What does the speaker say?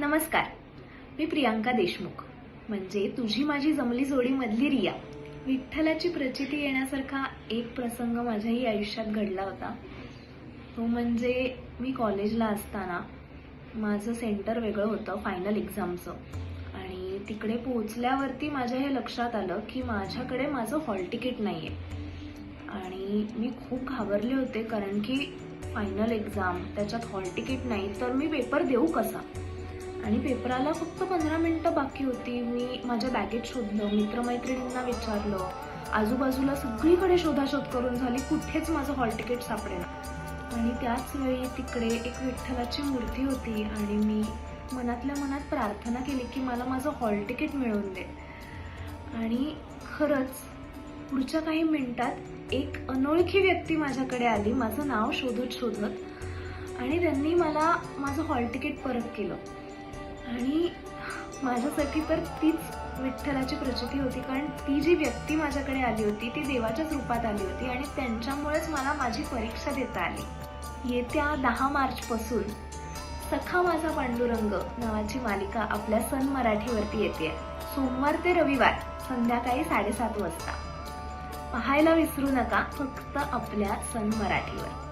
नमस्कार. मी प्रियांका देशमुख. म्हणजे तुझी माझी जमली जोडी मधली रिया. विठ्ठलाची प्रचिती येण्यासारखा एक प्रसंग माझ्याही आयुष्यात घडला होता. तो म्हणजे मी कॉलेजला असताना माझं सेंटर वेगळं होतं फायनल एक्झामचं आणि तिकडे पोहोचल्यावरती माझ्या हे लक्षात आलं की माझ्याकडे माझं हॉल तिकीट नाही आहे आणि मी खूप घाबरले होते कारण की फायनल एक्झाम त्याच्यात हॉल तिकीट नाही तर मी पेपर देऊ कसा? आणि पेपराला फक्त पंधरा मिनटं बाकी होती. मी माझ्या बॅगेत शोधलं मित्रमैत्रिणींना विचारलं. आजूबाजूला सगळीकडे शोधाशोध करून झाली कुठेच माझं हॉल तिकीट सापडेना. आणि त्याच वेळी तिकडे एक विठ्ठलाची मूर्ती होती आणि मी मनातल्या मनात प्रार्थना केली की मला माझं हॉल तिकीट मिळवून दे. आणि खरंच पुढच्या काही मिनटात एक अनोळखी व्यक्ती माझ्याकडे आली माझं नाव शोधत शोधत आणि त्यांनी मला माझं हॉल तिकीट परत केलं. आणि माझ्यासाठी तर तीच विठ्ठलाची प्रचिती होती कारण ती जी व्यक्ती माझ्याकडे आली होती ती देवाच्याच रूपात आली होती आणि त्यांच्यामुळेच मला माझी परीक्षा देता आली. येत्या दहा मार्चपासून सखा माझा पांडुरंग नावाची मालिका आपल्या सन मराठीवरती येते. सोमवार ते रविवार संध्याकाळी साडेसात वाजता. पाहायला विसरू नका फक्त आपल्या सन मराठीवर.